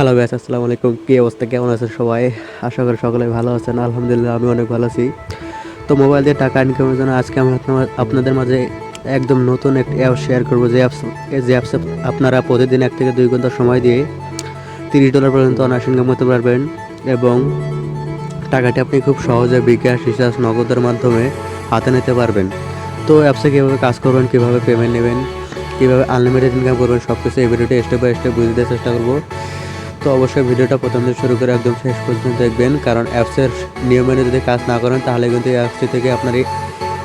Hello guys আসসালামু আলাইকুম। কী অবস্থা? কেমন আছেন সবাই? আশা করি সকলে ভালো আছেন। আলহামদুলিল্লাহ আমি অনেক ভালো আছি। তো মোবাইল দিয়ে টাকা ইনকামের জন্য আজকে আমি আপনাদের মাঝে একদম নতুন একটি অ্যাপ শেয়ার করব। যে অ্যাপস যে অ্যাপসে আপনারা প্রতিদিন এক থেকে দুই ঘণ্টা সময় দিয়ে তিরিশ ডলার পর্যন্ত অনার্স ইনকাম করতে পারবেন এবং টাকাটি আপনি খুব সহজে বিকাশ রিচার্জ নগদের মাধ্যমে হাতে নিতে পারবেন। তো অ্যাপসে কীভাবে কাজ করবেন, কীভাবে পেমেন্ট নেবেন, কীভাবে আনলিমিটেড ইনকাম করবেন সব কিছু এই ভিডিওটি স্টেপ বাই স্টেপ বুঝতে চেষ্টা করব। তো অবশ্যই ভিডিওটা প্রথম থেকে শুরু করে একদম শেষ পর্যন্ত দেখবেন, কারণ অ্যাপসের নিয়ম যদি কাজ না করেন, তাহলে কিন্তু এই অ্যাপসটি থেকে আপনার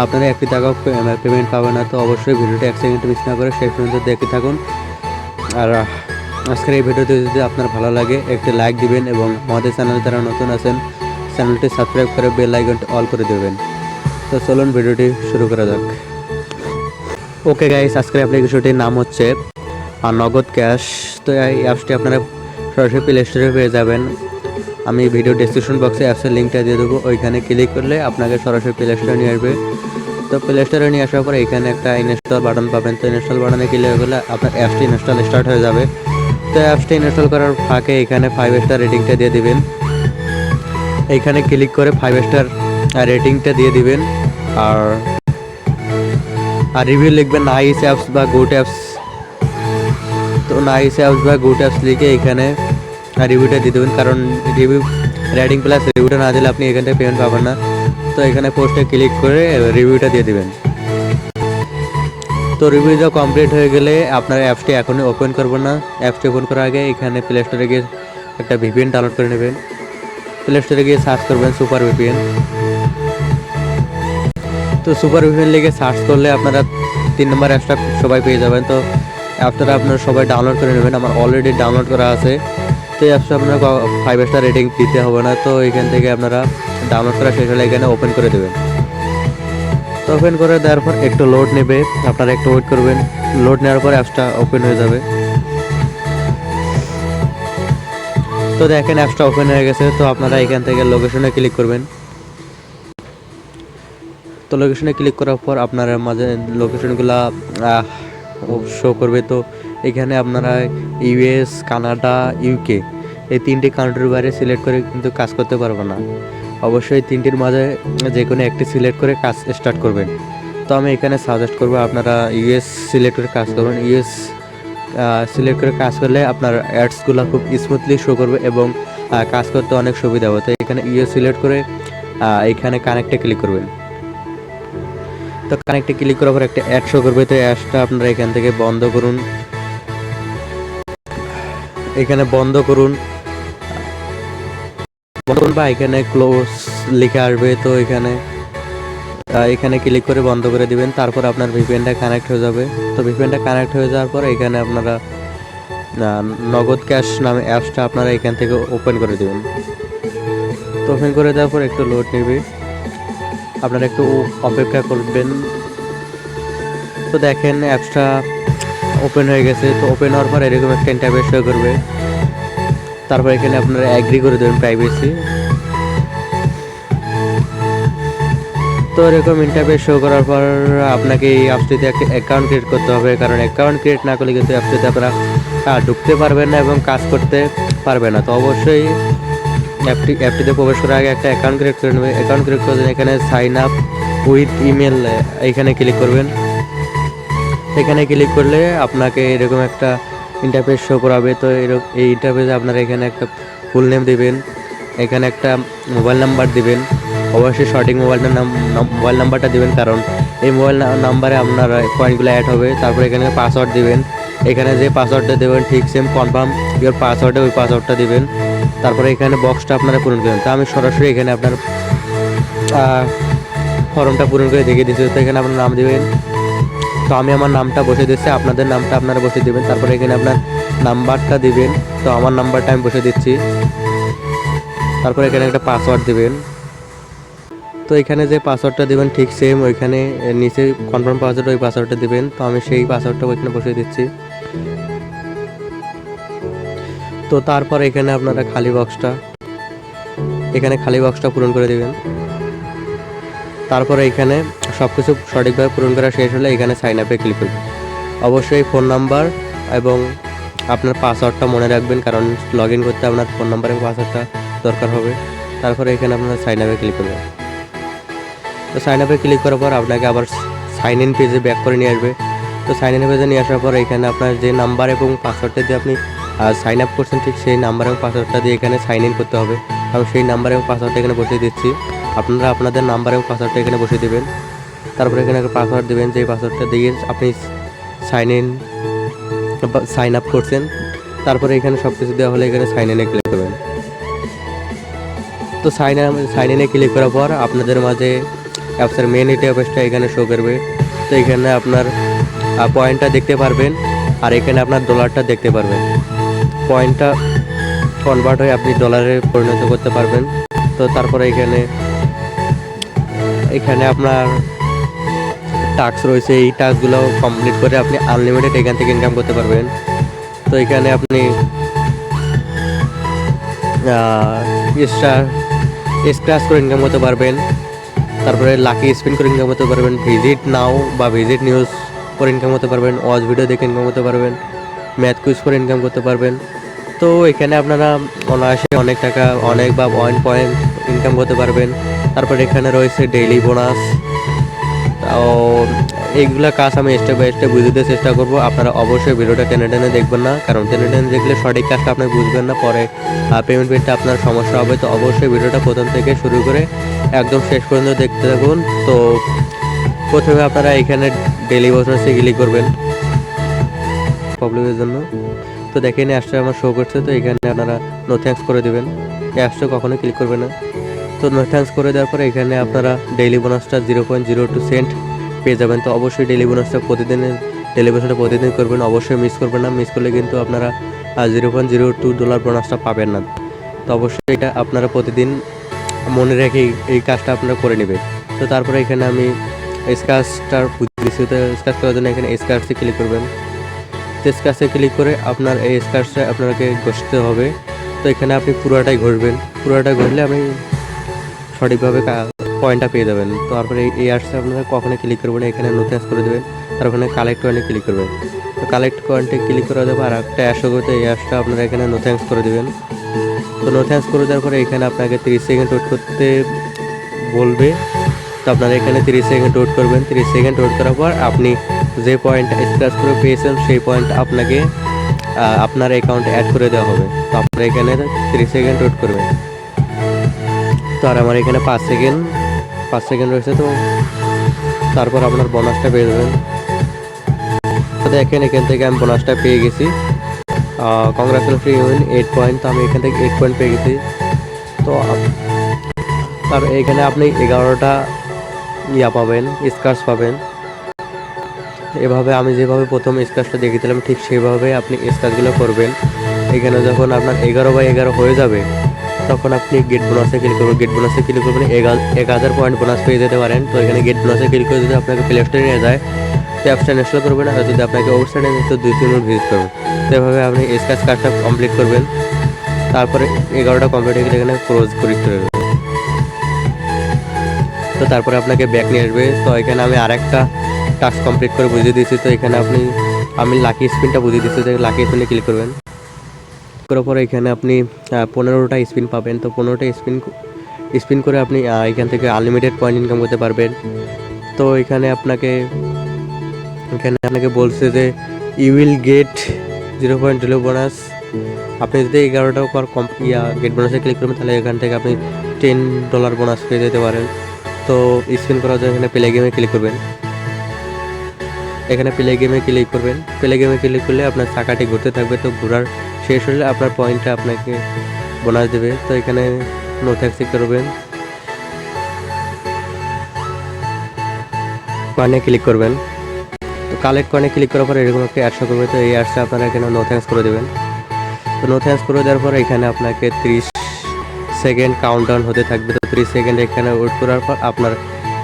আপনারা একটি টাকাও পেমেন্ট পাবেন না। তো অবশ্যই ভিডিওটা এক সেকেন্ড মিস না করে শেষ পর্যন্ত দেখতে থাকুন। আর আজকের এই ভিডিওতে যদি আপনার ভালো লাগে, একটি লাইক দিবেন এবং আমাদের চ্যানেল যারা নতুন আছেন চ্যানেলটি সাবস্ক্রাইব করে বেল আইকনটি অল করে দেবেন। তো চলুন ভিডিওটি শুরু করা যাক। ওকে গাইস আজকের অ্যাপ্লিকেশনটির নাম হচ্ছে নগদ ক্যাশ তো এই অ্যাপসটি আপনারা সরাসরি প্লে স্টোরে পেয়ে যাবেন। আমি ভিডিও ডিসক্রিপশন বক্সে অ্যাপসের লিঙ্কটা দিয়ে দেবো। ওইখানে ক্লিক করলে আপনাকে সরাসরি প্লে স্টোরে নিয়ে আসবে। তো প্লে স্টোরে নিয়ে আসার পরে এখানে একটা ইনস্টল বাটন পাবেন। তো ইনস্টল বাটনে ক্লিক করলে আপনার অ্যাপসটি ইনস্টল স্টার্ট হয়ে যাবে। তো অ্যাপসটি ইনস্টল করার ফাঁকে এখানে ফাইভ স্টার রেটিংটা দিয়ে দিবেন। এইখানে ক্লিক করে ফাইভ স্টার রেটিংটা দিয়ে দিবেন। আর আর রিভিউ লিখবেন নাইস অ্যাপস বা গুড অ্যাপস তো নাইস অ্যাপস বা গুড অ্যাপস লিখে এখানে রিভিউটা দিয়ে দেবেন। কারণ রিভিউ রেটিং প্লাস রিভিউটা না দিলে আপনি এখান থেকে পেমেন্ট পাবেন না। তো এখানে পোস্টে ক্লিক করে রিভিউটা দিয়ে দেবেন। তো রিভিউটা কমপ্লিট হয়ে গেলে আপনার অ্যাপসটি এখনই ওপেন করবেন না। অ্যাপসটি ওপেন করার আগে এখানে প্লে স্টোরে গিয়ে একটা ভিপিএন ডাউনলোড করে নেবেন। প্লে স্টোরে গিয়ে সার্চ করবেন সুপার ভিপিএন তো সুপার ভিপিএন লিখে সার্চ করলে আপনারা তিন নম্বর অ্যাপসটা সবাই পেয়ে যাবেন। তো অ্যাপটা আপনারা সবাই ডাউনলোড করে নেবেন। আমার অলরেডি ডাউনলোড করা আছে। তো এই অ্যাপসটা আপনারা ফাইভ স্টার রেটিং দিতে হবে না। তো এখান থেকে আপনারা ডাউনলোড করা শেষ হলে এখানে ওপেন করে দেবেন। তো ওপেন করে দেওয়ার পর একটু লোড নেবে। আপনারা একটু ওয়েট করবেন। লোড নেওয়ার পর অ্যাপসটা ওপেন হয়ে যাবে। তো দেখেন অ্যাপসটা ওপেন হয়ে গেছে। তো আপনারা এখান থেকে লোকেশনে ক্লিক করবেন। তো লোকেশনে ক্লিক করার পর আপনার মাঝে লোকেশনগুলা শো করবে। তো এখানে আপনারা ইউএস কানাডা ইউকে এই তিনটি কান্ট্রির বাইরে সিলেক্ট করে কিন্তু কাজ করতে পারবে না। অবশ্যই তিনটির মাঝে যে কোনো একটি সিলেক্ট করে কাজ স্টার্ট করবেন। তো আমি এখানে সাজেস্ট করব আপনারা ইউএস সিলেক্ট করে কাজ করবেন ইউএস সিলেক্ট করে কাজ করলে আপনার অ্যাডসগুলো খুব স্মুথলি শো করবে এবং কাজ করতে অনেক সুবিধা হবে। তো এখানে ইউএস সিলেক্ট করে এখানে কানেক্টে ক্লিক করবেন। তো কানেক্টে ক্লিক করার পর একটা অ্যাড শো করবে, তো অ্যাডসটা আপনারা এখান থেকে বন্ধ করুন। এখানে বন্ধ করুন। বন্ধ বা এখানে ক্লোজ লিখে আসবে, তো এখানে এখানে ক্লিক করে বন্ধ করে দিবেন, তারপর আপনার ভিপিএনটা কানেক্ট হয়ে যাবে। তো ভিপিএনটা কানেক্ট হয়ে যাওয়ার পর এখানে আপনারা নগদ ক্যাশ নামে অ্যাপসটা আপনারা এখান থেকে ওপেন করে দেবেন। তো ওপেন করে দেওয়ার পর একটু লোড নেবে। আপনারা একটু অপেক্ষা করবেন। তো দেখেন অ্যাপসটা ওপেন হয়ে গেছে। তো ওপেন হওয়ার পর এরকম একটা ইন্টারভেস শো করবে। তারপর এখানে আপনারা অ্যাগ্রি করে দেবেন প্রাইভেসি তো এরকম ইন্টারভেস শো করার পর আপনাকে এই অ্যাপসটিতে একটা অ্যাকাউন্ট ক্রিয়েট করতে হবে। কারণ অ্যাকাউন্ট ক্রিয়েট না করলে কিন্তু অ্যাপসটিতে আপনারা ঢুকতে পারবেন না এবং কাজ করতে পারবেন না। তো অবশ্যই অ্যাপটি, অ্যাপটিতে প্রবেশ করার আগে একটা অ্যাকাউন্ট ক্রিয়েট করে নেবেন। অ্যাকাউন্ট ক্রিয়েট করে এখানে সাইন আপ উইথ ইমেল এখানে ক্লিক করবেন। এখানে ক্লিক করলে আপনাকে এরকম একটা ইন্টারফেস শো করাবে। তো এরকম এই ইন্টারফেসে আপনারা এখানে একটা ফুল নেম দেবেন, এখানে একটা মোবাইল নাম্বার দিবেন। অবশ্যই সঠিক মোবাইল মোবাইল নাম্বারটা দিবেন, কারণ এই মোবাইল নাম্বারে আপনার পয়েন্টগুলো অ্যাড হবে। তারপর এখানে পাসওয়ার্ড দিবেন। এখানে যে পাসওয়ার্ডটা দেবেন, ঠিক সেম কনফার্ম ইওর পাসওয়ার্ডে ওই পাসওয়ার্ডটা দিবেন। তারপরে এখানে বক্সটা আপনারা পূরণ করবেন তো আমি সরাসরি এখানে আপনার ফর্মটা পূরণ করে দেখিয়ে দিচ্ছি। তো এখানে আপনার নাম দেবেন। তো আমি আমার নামটা বসে দিচ্ছি। আপনাদের নামটা আপনারা বসে দিবেন। তারপরে এখানে আপনার নাম্বারটা দিবেন। তো আমার নাম্বারটা আমি বসে দিচ্ছি। তারপরে এখানে একটা পাসওয়ার্ড দিবেন। তো এখানে যে পাসওয়ার্ডটা দিবেন, ঠিক সেম ওইখানে নিচে কনফার্ম পাসওয়ার্ড ওই পাসওয়ার্ডটা দিবেন। তো আমি সেই পাসওয়ার্ডটা ওইখানে বসে দিচ্ছি। তো তারপর এখানে আপনারা খালি বক্সটা এখানে খালি বক্সটা পূরণ করে দেবেন। তারপরে এখানে সব কিছু সঠিকভাবে পূরণ করা শেষ হলে এখানে সাইন আপে ক্লিক করবেন। অবশ্যই ফোন নাম্বার এবং আপনার পাসওয়ার্ডটা মনে রাখবেন, কারণ লগ ইন করতে আপনার ফোন নাম্বার এবং পাসওয়ার্ডটা দরকার হবে। তারপরে এখানে আপনার সাইন আপে ক্লিক করবেন। তো সাইন আপে ক্লিক করার পর আপনাকে আবার সাইন ইন পেজে ব্যাক করে নিয়ে আসবে। তো সাইন ইন পেজে নিয়ে আসার পর এখানে আপনার যে নাম্বার এবং পাসওয়ার্ডটা দিয়ে আপনি সাইন আপ করছেন ঠিক সেই নাম্বার এবং পাসওয়ার্ডটা দিয়ে এখানে সাইন ইন করতে হবে। আমি সেই নাম্বার এবং পাসওয়ার্ডটা এখানে বসিয়ে দিচ্ছি। আপনারা আপনাদের নাম্বার এবং পাসওয়ার্ডটা এখানে বসিয়ে দেবেন। তারপরে এখানে একটা পাসওয়ার্ড দেবেন যে পাসওয়ার্ডটা দিয়ে আপনি সাইন ইন সাইন আপ করছেন। তারপরে এখানে সব কিছু দেওয়া হলে এখানে সাইন ইনে ক্লিক করবেন। তো সাইন সাইন ইনে ক্লিক করার পর আপনাদের মাঝে অ্যাপসের মেন ইন্টারফেসটা এখানে শো করবে। তো এখানে আপনার পয়েন্টটা দেখতে পারবেন আর এখানে আপনার ডলারটা দেখতে পারবেন। পয়েন্টটা কনভার্ট হয়ে আপনি ডলারে পরিণত করতে পারবেন। তো তারপরে এখানে এখানে আপনার টাস্ক রয়েছে। এই টাস্কগুলো কমপ্লিট করে আপনি আনলিমিটেড এখান থেকে ইনকাম করতে পারবেন। তো এখানে আপনি স্টার স্ক্র্যাচ করে ইনকাম করতে পারবেন। তারপরে লাকি স্পিন করে ইনকাম করতে পারবেন। ভিজিট নাও বা ভিজিট নিউজ করে ইনকাম করতে পারবেন। ওয়াচ ভিডিও দেখে ইনকাম করতে পারবেন। ম্যাথ কুইজ করে ইনকাম করতে পারবেন। তো এখানে আপনারা অনায়াসে অনেক টাকা, অনেক বা ওয়ান পয়েন্ট ইনকাম করতে পারবেন। তারপর এখানে রয়েছে ডেইলি বোনাস তো এইগুলো কাজ আমি স্টেপ বাই স্টেপ বুঝতে চেষ্টা করব। আপনারা অবশ্যই ভিডিওটা টেনে টেনে দেখবেন না, কারণ টেনে টেনে দেখলে সঠিক কাজটা আপনি বুঝবেন না, পরে পেমেন্ট পেতে আপনার সমস্যা হবে। তো অবশ্যই ভিডিওটা প্রথম থেকে শুরু করে একদম শেষ পর্যন্ত দেখতে থাকুন। তো প্রথমে আপনারা এখানে ডেলি বোনাসে ক্লিক করবেন। প্রবলেমের জন্য। তো দেখেন অ্যাপসটা আমার শো করছে, তো এখানে আপনারা নো থ্যাঙ্কস করে দেবেন। অ্যাপসটা কখনোই ক্লিক করবে না। তো নো থ্যাঙ্কস করে দেওয়ার পরে এখানে আপনারা daily বোনাসটা zero point zero two cent পেয়ে যাবেন। তো অবশ্যই ডেলি বোনাসটা প্রতিদিনের ডেলি বোনাসটা প্রতিদিন করবেন, অবশ্যই মিস করবেন না। মিস করলে কিন্তু আপনারা zero point zero two dollar বোনাসটা পাবেন না। তো অবশ্যই এটা আপনারা প্রতিদিন মনে রেখে এই- কাজটা আপনারা করে নেবেন। তো তারপরে এখানে আমি স্কাচটার বুঝিয়ে দিচ্ছি তো করার জন্য এখানে স্কাচে ক্লিক করবেন। স্কাচে ক্লিক করে আপনার এই স্কাচটা আপনাকে ঘষতে হবে। তো এখানে আপনি পুরোটাই ঘষবেন। পুরোটা ঘষলে আপনি সঠিকভাবে পয়েন্টটা পেয়ে যাবেন। তারপরে এই- আর্টসে আপনারা কখনো ক্লিক করবেন এখানে নোটেস করে দেবেন। তার ওখানে কালেক্ট পয়েন্টে ক্লিক করবেন। তো কালেক্ট পয়েন্টে ক্লিক করে দেবো আর একটা অ্যাশো করতে এই অ্যাপসটা আপনারা এখানে নো থ্যাঙ্কস করে দেবেন। তো নো থ্যাঙ্কস করে দেওয়ার পরে এখানে আপনাকে তিরিশ সেকেন্ড ওয়েট করতে বলবে। তো আপনারা এখানে তিরিশ সেকেন্ড ওয়েট করবেন। তিরিশ সেকেন্ড ওয়েট করার পর আপনি যে পয়েন্টটা স্ক্র্যাচ করে পেয়েছেন, সেই পয়েন্ট আপনাকে আপনার অ্যাকাউন্টে অ্যাড করে দেওয়া হবে। তো আপনারা এখানে তিরিশ সেকেন্ড ওয়েট করবেন। তো আর আমার এখানে পাঁচ সেকেন্ড পাঁচ সেকেন্ড রয়েছে, তো তারপর আপনার বোনাসটা পেয়ে যাবেন। দেখেন, এখান থেকে আমি বোনাসটা পেয়ে গেছি। কংগ্রাচুলেশন ইউনিয়ন এইট পয়েন্ট তো আমি এখান থেকে এইট পয়েন্ট পেয়ে গেছি। তো আর এখানে আপনি এগারোটা ইয়া পাবেন স্কার্স পাবেন। এভাবে আমি যেভাবে প্রথম স্কার্সটা দেখেছিলাম ঠিক সেভাবে আপনি স্কার্সগুলো করবেন। এখানে যখন আপনার এগারো বাই এগারো হয়ে যাবে, তখন আপনি গেট বোনাসে ক্লিক করবেন। গেট বোনাসে ক্লিক করবেন, এক হাজার পয়েন্ট বোনাস পেয়ে যেতে পারেন। তো এখানে গেট বোনাসে ক্লিক করে যদি আপনাকে প্লে স্টোরে নিয়ে যায়, তো অ্যাপসটা ইনস্টল করবেন আর যদি আপনাকে ওয়েবসাইটে নিয়ে তো দুই তিন মিনিট ভিজিট করবেন। তো এভাবে আপনি স্কাচ কাজটা কমপ্লিট করবেন। তারপরে এগারোটা কমপ্লিট হয়ে গেলে এখানে ক্লোজ করে দেবেন তো তারপরে আপনাকে ব্যাক নিয়ে আসবে। তো এখানে আমি আরেকটা টাস্ক কমপ্লিট করে বুঝিয়ে দিয়েছি, তো এখানে আপনি, আমি লাকি স্পিনটা বুঝিয়ে দিচ্ছি তো লাকি স্পিনে ক্লিক করবেন। করার পরে এখানে আপনি পনেরোটা স্পিন পাবেন, তো পনেরোটা স্পিন স্পিন করে আপনি এখান থেকে আনলিমিটেড পয়েন্ট ইনকাম করতে পারবেন। তো এখানে আপনাকে এখানে আপনাকে বলছে যে you will get zero point zero bonus আপনি যদি এগারোটা পর কম, ইয়া গেট বোনাসে ক্লিক করবেন, তাহলে এখান থেকে আপনি টেন ডলার বোনাস পেয়ে যেতে পারেন। তো স্পিন করার জন্য এখানে প্লে গেমে ক্লিক করবেন। এখানে প্লে গেমে ক্লিক করবেন। প্লে গেমে ক্লিক করলে আপনার চাকাটি ঘুরতে থাকবে। তো ঘোরার শেষ হলে আপনার পয়েন্টটা আপনাকে বোনাস দেবে। তো এখানে নো ট্যাক্সি করবেন। কয়েনে ক্লিক করবেন। তো কালেক্ট কয়েনে ক্লিক করার পর এরকম একটা অ্যাডশো করবে। তো এই অ্যাডসটা আপনারা এখানে নো থ্যাঙ্কস করে দেবেন। তো নো থ্যাঙ্কস করে দেওয়ার পর এখানে আপনাকে ত্রিশ সেকেন্ড কাউন্টডাউন হতে থাকবে। তো ত্রিশ সেকেন্ড এখানে ওয়েট করার পর আপনার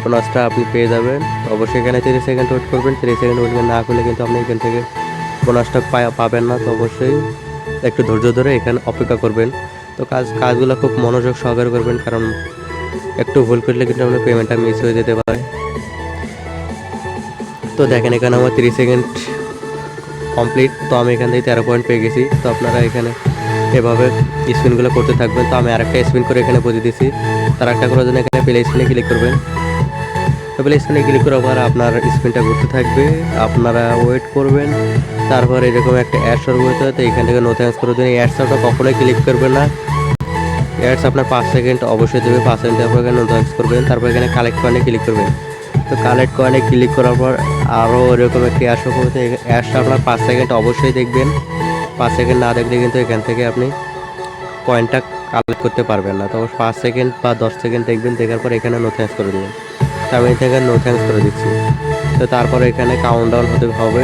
বোনাসটা আপনি পেয়ে যাবেন। অবশ্যই এখানে তিরিশ সেকেন্ড ওয়েট করবেন। তিরিশ সেকেন্ড ওয়েট না করলে কিন্তু আপনি এখান থেকে বোনাসটা পাবেন না। তো অবশ্যই একটু ধৈর্য ধরে এখানে অপেক্ষা করবেন। তো কাজ, কাজগুলো খুব মনোযোগ সহকারে করবেন, কারণ একটু ভুল করলে কিন্তু আপনার পেমেন্টটা মিস হয়ে যেতে পারে। তো দেখেন, এখানে আমার তিরিশ সেকেন্ড কমপ্লিট তো আমি এখান থেকে তেরো পয়েন্ট পেয়ে গেছি। তো আপনারা এখানে এভাবে স্পিনগুলো করতে থাকবেন। তো আমি আরেকটা স্পিন করে এখানে বুঝিয়ে দিছি তার একটা করার জন্য এখানে প্লে স্পিনে ক্লিক করবেন। তো প্লে স্পিনে ক্লিক করার পর আপনার স্ক্রিনটা ঘুরতে থাকবে। আপনারা ওয়েট করবেন। তারপর এরকম একটা অ্যাডস শুরু হয় তো এখান থেকে নো থ্যাঙ্কস করে দিন। অ্যাডসটা কখনোই ক্লিক করবেন না। অ্যাডস আপনার পাঁচ সেকেন্ড অবশ্যই দেবে, পাঁচ সেকেন্ড তারপর এখানে নো থ্যাঙ্কস করবেন। তারপর এখানে কালেক্ট কয়েনে ক্লিক করবেন। তো কালেক্ট কয়েনে ক্লিক করার পর আরও এরকম একটি অ্যাডস করতে অ্যাডসটা আপনার পাঁচ সেকেন্ড অবশ্যই দেখবেন। পাঁচ সেকেন্ড না দেখলে কিন্তু এখান থেকে আপনি কয়েনটা কালেক্ট করতে পারবেন না। তো পাঁচ সেকেন্ড বা দশ সেকেন্ড দেখবেন, দেখার পর এখানে নো থ্যাঙ্কস করে দেবেন। তো আমি এখানে নো থ্যাঙ্কস করে দিচ্ছি। তো তারপর এখানে কাউন্ট ডাউন হতে হবে।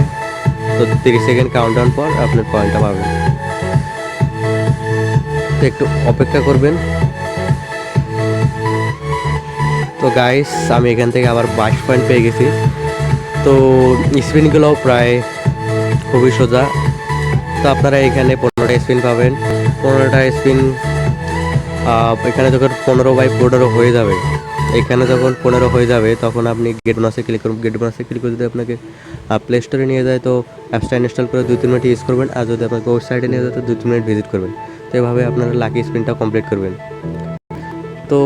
তো তিরিশ সেকেন্ড কাউন্ট ডাউন পর আপনার পয়েন্টটা পাবেন। তো একটু অপেক্ষা করবেন। তো গাইস আমি এখান থেকে আবার বাইশ পয়েন্ট পেয়ে গেছি। তো স্পিনগুলোও প্রায় খুবই সোজা। তো আপনারা এখানে পনেরোটা স্পিন পাবেন। পনেরোটা স্পিন এখানে যখন পনেরো বাই পনেরো হয়ে যাবে এখানে যখন পনেরো হয়ে যাবে, তখন আপনি গেট বোনাসে ক্লিক করুন। গেট বোনাসে ক্লিক করে যদি আপনাকে প্লে স্টোরে নিয়ে যায়, তো অ্যাপসটা ইনস্টল করে দুই, তিন মিনিট ইউজ করবেন। আর যদি আপনাকে ওয়েবসাইটে নিয়ে যায়, তো দুই, তিন মিনিট ভিজিট করবেন। তো এভাবে আপনারা লাকি স্পিনটা কমপ্লিট করবেন। তো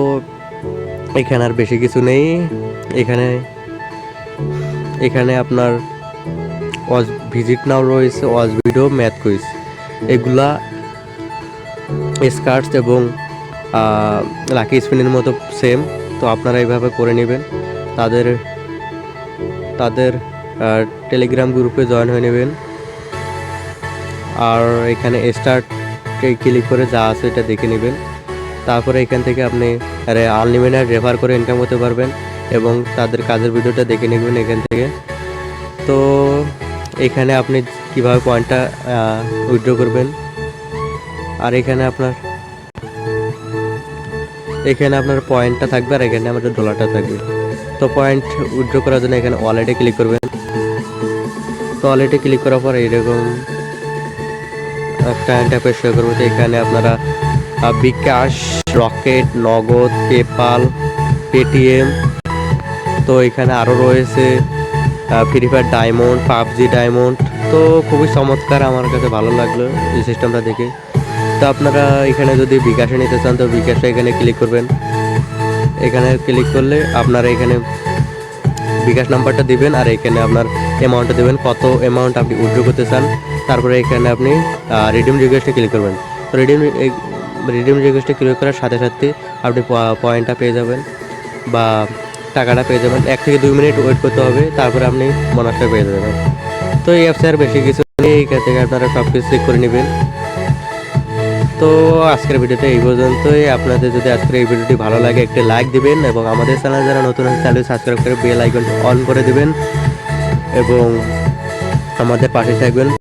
এখানে আর বেশি কিছু নেই। এখানে এখানে আপনার ওয়াজ ভিজিট নাও রয়েছে ওয়াজ ভিডিও ম্যাথ কুইজ এগুলা স্কার্টস এবং লাকি স্পিনের মতো সেম তো আপনারা এইভাবে করে নেবেন। তাদের তাদের টেলিগ্রাম গ্রুপে জয়েন হয়ে নেবেন। আর এখানে স্টার্ট ক্লিক করে যা আছে এটা দেখে নেবেন। তারপরে এখান থেকে আপনি আনলিমিটেড রেফার করে ইনকাম করতে পারবেন এবং তাদের কাজের ভিডিওটা দেখে নেবেন এখান থেকে। তো এখানে আপনি কীভাবে পয়েন্টটা উইথড্র করবেন। আর এখানে আপনার এখানে আপনার পয়েন্টটা থাকবে আর এখানে আমাদের ডলারটা থাকবে। তো পয়েন্ট উইথড্র করার জন্য এখানে ওয়ালেটে ক্লিক করবেন। তো ওয়ালেটে ক্লিক করার পর এইরকম একটা ইন্টারফেস শো করবে তো এখানে আপনারা Bkash, Rocket, Nagad, PayPal, Paytm, তো এখানে আরও রয়েছে Free Fire diamond PUBG diamond তো খুবই চমৎকার আমার কাছে ভালো লাগল এই সিস্টেমটা দেখে। তো আপনারা এখানে যদি বিকাশে নিতে চান, তো বিকাশে এখানে ক্লিক করবেন। এখানে ক্লিক করলে আপনারা এখানে বিকাশ নাম্বারটা দিবেন, আর এখানে আপনার অ্যামাউন্টটা দেবেন, কত অ্যামাউন্ট আপনি উইথড্র করতে চান। তারপরে এখানে আপনি রিডিম রিকোয়েস্টে ক্লিক করবেন। তো রিডিম রিডিম রিকোয়েস্টে ক্লিক করার সাথে সাথে আপনি পয়েন্টটা পেয়ে যাবেন বা টাকাটা পেয়ে যাবেন। এক থেকে দুই মিনিট ওয়েট করতে হবে, তারপরে আপনি বোনাসটা পেয়ে যাবেন। তো এই অ্যাপসে আর বেশি কিছু নেই, এখান থেকে আপনারা সব কিছু চেক করে নেবেন। তো আজকের ভিডিওতে এই পর্যন্তই। আপনাদের যদি আজকের এই ভিডিওটি ভালো লাগে, একটি লাইক দিবেন এবং আমাদের চ্যানেল যারা নতুন আছে চ্যানেল সাবস্ক্রাইব করে বেল আইকন অন করে দিবেন এবং আমাদের পাশে থাকবেন।